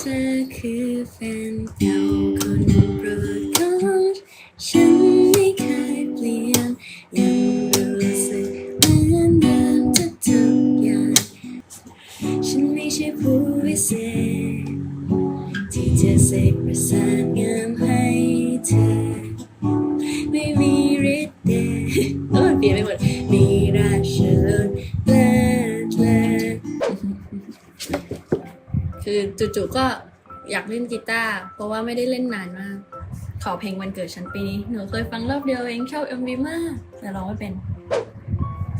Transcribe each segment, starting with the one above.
เธอคือแฟนเก่าคนโปรดของฉันไม่เคยเปลี่ยน ยังรู้สึกเหมือนเดิมทุกๆอย่าง ฉันไม่ใช่ผู้วิเศษที่จะเสกประสาทงามให้ คือจู่ๆก็อยากเล่นกีตาร์เพราะว่าไม่ได้เล่นนานมาก ขอเพลงวันเกิดฉันปีนี้ หนูเคยฟังรอบเดียวเองชอบเอ็มวีมาก แต่ร้องไม่เป็น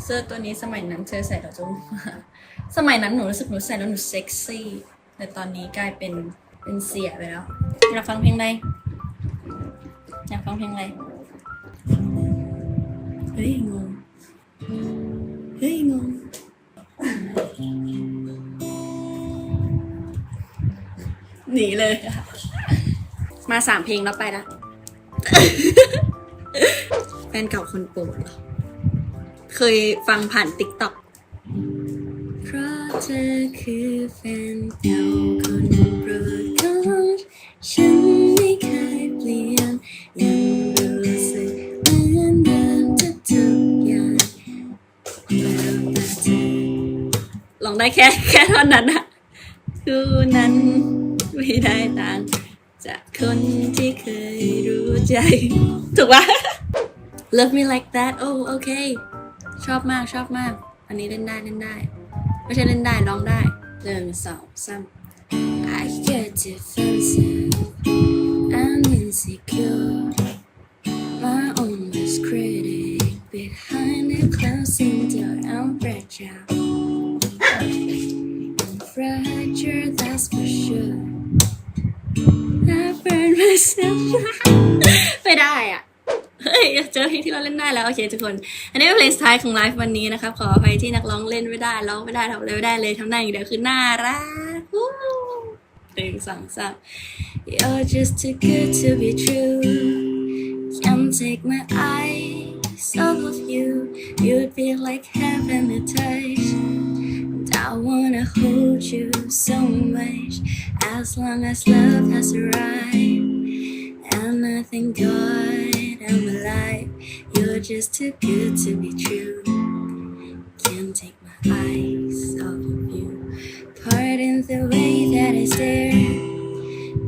เสื้อตัวนี้สมัยนั้นเธอใส่แล้วจุ้งสมัยนั้นหนูรู้สึกหนูใส่แล้วหนูเซ็กซี่ แต่ตอนนี้กลายเป็นเป็นเสียไปแล้ว อยากฟังเพลงอะไรอยากฟังเพลงอะไรเฮ้ยงง หนีเลยมาสามเพลงแล้วไปละแฟนเก่าคนโปรดเหรอ เคยฟังผ่านติ๊กต็อกเพราะเธอคือแฟนเก่าคนโปรดของฉันไม่เคยเปลี่ยนยังรู้สึกเหมือนเดิมทุกๆอย่างลองได้แค่แค่เท่านั้นอะคือนั้น ไม่ได้ต่างจากคนที่เคยรู้ใจ ถูกปะ Love me like that โอ้โอเค ชอบมากชอบมาก อันนี้เล่นได้เล่นได้ ไม่ใช่เล่นได้ร้องได้หนึ่งสองสาม I get defensive I'm insecure myself ไม่ได้อะ เฮ้ยเจอเพลงที่เราเล่นได้แล้ว โอเคทุกคน อันนี้เป็นเพลงสุดท้ายของไลฟ์วันนี้นะครับ ขออภัยที่นักร้องเล่นไม่ได้ร้องไม่ได้ทำอะไรไม่ได้เลยทำได้อย่างเดียวคือน่ารักวู้หนึ่งสองสาม You're just too good to be true Can't take my eyes off of you You'd be like heaven to touch And I wanna hold you so much As long as love has arrived. I thank God I'm alive. You're just too good to be true. Can't take my eyes off of you. Pardon the way that I stare.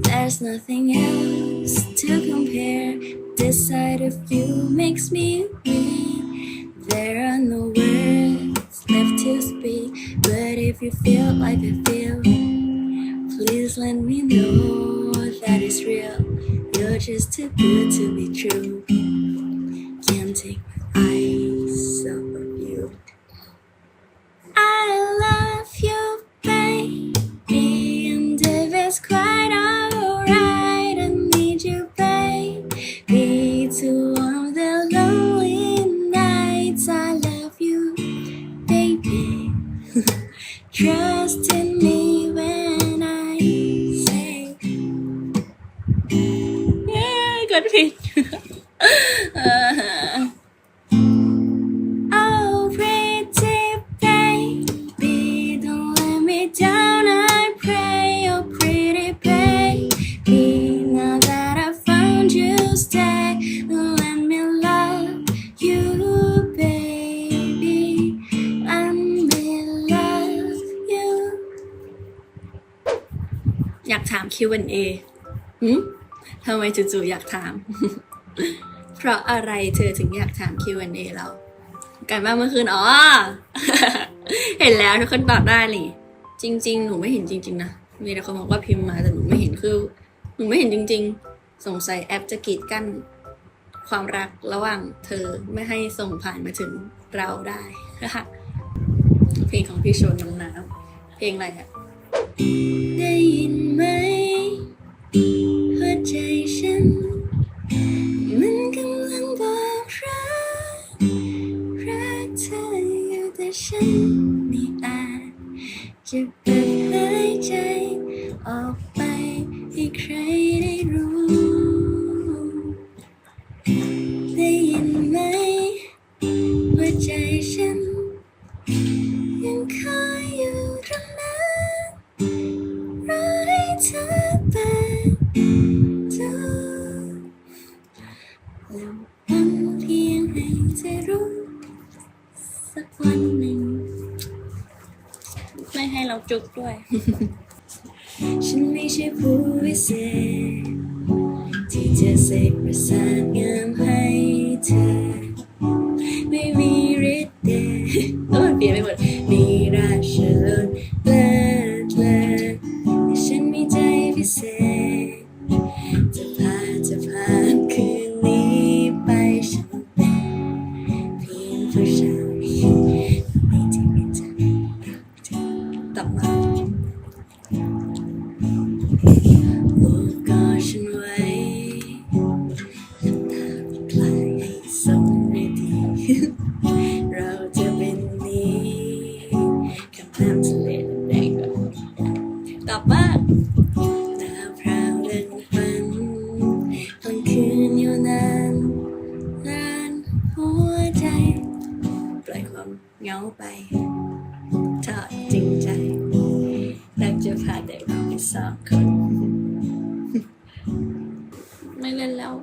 There's nothing else to compare. This side of you makes me weak. There are no words left to speak. But if you feel like I feel, please let me know that it's real. You're just too good to be true. Can't take my eyes Q&A หืมทำไมจู่ๆอยากถาม เพราะอะไรเธอถึงอยากถาม Q&A เราการบ้านเมื่อคืน อ๋อ เห็นแล้วทุกคนตอบได้เลยจริง ๆ หนูไม่เห็นจริง ๆ นะ มีแต่คนบอกว่าพิมพ์มาแต่หนูไม่เห็นคือ หนูไม่เห็นจริง ๆ สงสัยแอปจะกีดกั้นความรักระหว่างเธอไม่ให้ส่งผ่านมาถึงเราได้นะคะเพลงของพี่ชนน้ำน้ำเพลงอะไรอะได้ยินไหม ให้ใครได้รู้ ได้ยินไหมว่าใจฉัน ยังคอยอยู่ตรงนั้นรอให้เธอเปิดดูแล้วันเพียงให้เธอรู้ สักวันหนึ่ง ไม่ให้เราจุกด้วย ฉันไม่ใช่ผู้วิเศษ ที่จะเสกประสาทงามให้เธอ ไม่มีฤทธิ์เดชต้องมันเปลี่ยนไปหมดมีราชลุนเลิศเลอแต่ฉันมีใจพิเศษ จะพาจะพาคืนนี้ไปฉันเป็นเพียงผู้ชายไเหงาไปถ้าจริงใจรักจะพาแต่เราไปสองคน ไม่เล่นแล้ว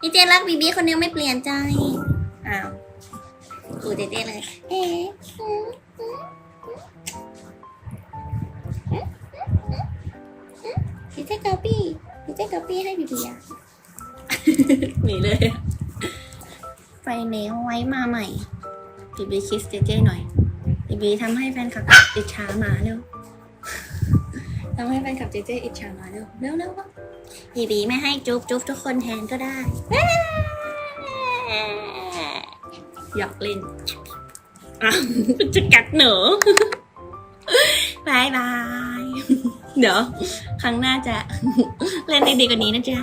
พี่เจรักบีบีคนเดียวไม่เปลี่ยนใจ อ้าวอูเจเจเลย เอ๊ะพี่เจกอปี้พี่เจกอปี้ให้บีบีอะหนีเลยอะ ไฟเนลไว้มาใหม่บีบีคิสเจเจหน่อยบีบีทำให้แฟนคลับอิจฉาหมาเร็วทำให้แฟนคลับเจเจอิจฉาหน่อยเร็วเร็วเร็วบีบีไม่ให้จุ๊บจุ๊บทุกคนแทนก็ได้หยอกเล่นอ้าวจะกัดหนูบายบาย เดี๋ยว ครั้งหน้าจะเล่นได้ดีกว่านี้นะจ๊ะ